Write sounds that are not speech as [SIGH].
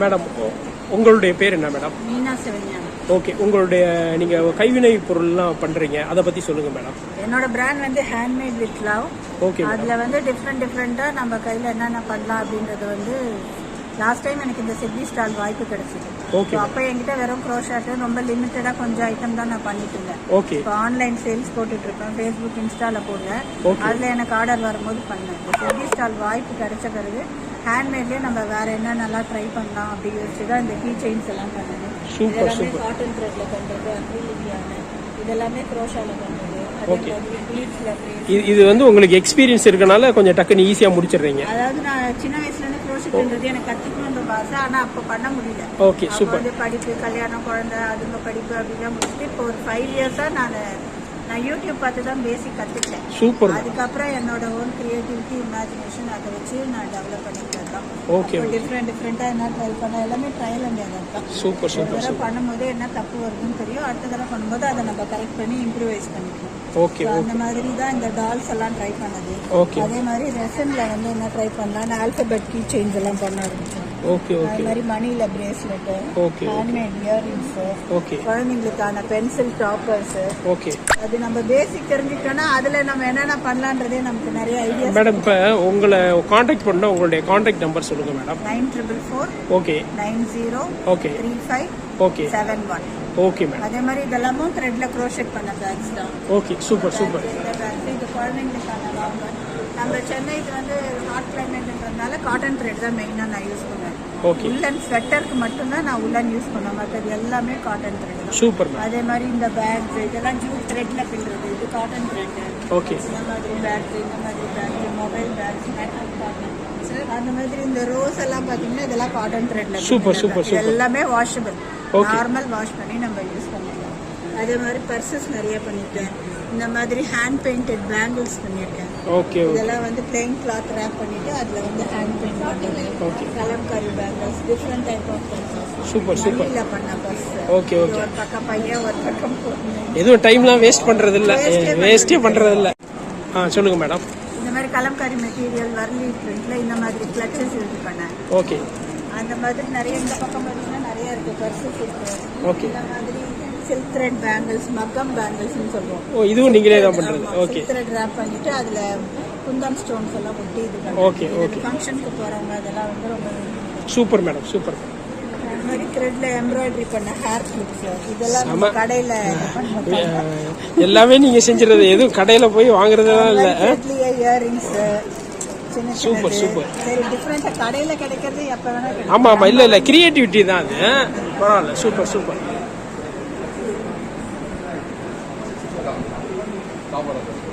Madam உங்களுடைய பேர் என்ன மேடம்? ஓகே உங்களுடைய நீங்கள் கைவினை பொருள்லாம் பண்ணுறீங்க அதை பற்றி சொல்லுங்கள் மேடம். என்னோட பிராண்ட் வந்து ஹேண்ட்மேட் வித் லவ் ஓகே அதுல வந்து டிஃப்ரெண்ட் டிஃப்ரெண்டா நம்ம கையில என்னென்ன பண்ணலாம் அப்படின்றது வந்து லாஸ்ட் டைம் எனக்கு இந்த செட்லி ஸ்டால் வாய்ப்பு கிடைச்சது. ஓகே அப்ப என்கிட்ட வெறும் க்ரோஷாட் ரொம்ப லிமிட்டடா கொஞ்சம் ஐட்டம் தான் நான் பண்ணிட்டு இருந்தேன். ஓகே. இப்போ ஆன்லைன் சேல்ஸ் போட்டுட்டு இருக்கேன் ஃபேஸ்புக் இன்ஸ்டால போடுறேன். அதுல எனக்கு ஆர்டர் வரும்போது பண்ணேன். செட்லி ஸ்டால் வாய்ப்பு கிடைச்ச பிறகு ஹேண்ட்மேட்லயே நம்ம வேற என்ன நல்லா ட்ரை பண்ணலாம் அப்படி யோசிச்சு தான் இந்த கீ செயின்ஸ் எல்லாம் பண்ணது. இதெல்லாமே. காட்டன் த்ரெட்ல பண்றது அக்ரிலிக்கான இதெல்லாமே க்ரோஷால பண்றது. இது இது வந்து உங்களுக்கு எக்ஸ்பீரியன்ஸ் இருக்கனால கொஞ்சம் டக்குன்னு ஈஸியாக முடிச்சிடுறீங்க. அதாவது நான் சின்ன வயசுல இருந்து க்ரோஷட் பண்றது எனக்கு கத்துக்கணுன்ற ஆசை ஆனா அப்ப பண்ண முடியல. ஓகே சூப்பர் படிப்பு கல்யாணம் குழந்தை அதுங்க படிப்பு அப்படிலாம் முடிச்சுட்டு இப்போ ஒரு ஃபைவ் இயர்ஸா நான் நான் யூடியூப் பார்த்து தான் பேசிக் கத்துக்கிட்டேன். சூப்பர் அதுக்கப்புறம் என்னோட ஓன் கிரியேட்டிவிட்டி இமேஜினேஷன் அதை வச்சு நான் டெவலப் பண்ணிட்டு இருக்கேன். ஓகே டிஃப்ரெண்ட் டிஃப்ரெண்டா என்ன ட்ரை பண்ண எல்லாமே ட்ரையல் அண்ட் எரர் தான். சூப்பர் ஒரு சூப்பர் தடவை பண்ணும்போது என்ன தப்பு வருதுன்னு தெரியும். அடுத்த தடவை பண்ணும்போது அதை நம்ம கரெக்ட் பண்ணி இம்ப்ரூவைஸ் பண்ணிக்கணும் ஓகே அந்த மாதிரி தான் இந்த டால்ஸ் எல்லாம் ட்ரை பண்ணது. ஓகே அதே மாதிரி ரெசன்ல வந்து என்ன ட்ரை பண்ணலாம் ஆல்பபெட் கீ சேஞ்ச் எல்லாம் பண்ண ஆரம்பிச்சேன் ஓகே அது ஓகே மாதிரி மணில bracelet okay handmade earrings okay குழந்தைங்களுக்கான pencil toppers okay அது நம்ம பேசிக் தெரிஞ்சுக்கிட்டோம்னா அதுல நம்ம என்னென்ன பண்ணலான்றதே நமக்கு நிறைய ஐடியாஸ் மேடம் இப்போ உங்களை காண்டாக்ட் பண்ண உங்களுடைய காண்டாக்ட் நம்பர் சொல்லுங்கள் madam nine triple four okay nine zero okay three five okay seven one okay madam அதே மாதிரி இதெல்லாமும் த்ரெட்ல க்ரோஷெட் பண்ண பேக்ஸ் தான். ஓகே சூப்பர் சூப்பர் இந்த பேக்ஸ் இது குழந்தைங்களுக்கான வாங்க நம்ம சென்னை இது வந்து ஹாட் கிளைமேட்ன்றதுனால காட்டன் த்ரெட் தான் மெயினாக நான் யூஸ் பண்ணுவேன். ஓகே உள்ளன் ஸ்வெட்டருக்கு மட்டும்தான் நான் உள்ளன் யூஸ் பண்ணுவேன் மற்றது எல்லாமே காட்டன் த்ரெட் தான். சூப்பர் அதே மாதிரி இந்த பேக்ஸ் இதெல்லாம் ஜூட் த்ரெட்ல பின்னுறது. இது காட்டன் த்ரெட் ஓகே இந்த மாதிரி பேக்ஸ் இந்த மாதிரி பேக்ஸ் மொபைல் மேக்கப் காட்டன் அந்த மாதிரி இந்த ரோஸ் எல்லாம் பாத்தீங்கன்னா இதெல்லாம் காட்டன் த்ரெட்ல super, super. எல்லாமே வாஷபிள். நார்மல் வாஷ் பண்ணி நம்ம யூஸ் பண்ணிக்கலாம். அதே மாதிரி பர்சஸ் நிறைய பண்ணிட்டேன் இந்த மாதிரி ஹேண்ட் பெயிண்டட் பேங்கிள்ஸ் பண்ணியிருக்கேன். ஓகே ஓகே இதெல்லாம் வந்து பிளெயின் கிளாத் ரேப் பண்ணிட்டு அதுல வந்து ஹேண்ட் பெயிண்ட் பண்ணுறது. Okay. Kalamkari bangles different type of super super மணில பண்ண பர்ஸ் Okay, okay. ஒரு பக்கம் பையன் ஒரு பக்கம் எதுவும் டைம்லாம் வேஸ்ட் பண்ணுறது இல்லை வேஸ்ட்டே பண்ணுறது இல்லை ஆ சொல்லுங்கள் மேடம் இந்த மாதிரி கலம்காரி மெட்டீரியல் வரலி பிரிண்ட்ல இந்த மாதிரி கிளச்சஸ் யூஸ் பண்ணேன். ஓகே அந்த மாதிரி நிறைய இந்த பக்கம் பார்த்தீங்கன்னா நிறைய இருக்கு. பர்சஸ் இருக்கு. ஓகே இந்த மாதிரி சில்க் த்ரெட் பேங்கிள்ஸ் மக்கம் பேங்கிள்ஸ்னு சொல்லுவோம். ஓ இதுவும் நீங்களே தான் பண்ணுறது ஓகே த்ரெட் ரேப் பண்ணிட்டு அதுல குந்தன் ஸ்டோன்ஸ் எல்லாம் ஒட்டி இது Okay, okay. ஃபங்க்ஷனுக்கு போறவங்க அதெல்லாம் வந்து ரொம்ப. சூப்பர் மேடம் சூப்பர் அந்த மாதிரி த்ரெட்ல எம்ப்ராய்டரி பண்ண ஹேர் கிளிப்ஸ் இதெல்லாம் நம்ம. கடையில [LAUGHS] பண்ணுவோம் எல்லாமே நீங்கள் செஞ்சுறது எதுவும் கடையில் போய் வாங்குறதெல்லாம் இல்லை த்ரெட்லயே இயரிங்ஸ் சின்னது. super. சரி டிஃப்ரெண்டா கடையில கிடைக்கிறது எப்ப வேணா ஆமாம் ஆமாம் இல்லை இல்லை. கிரியேட்டிவிட்டி தான் அது. பரவாயில்ல. Super super 打过了这次。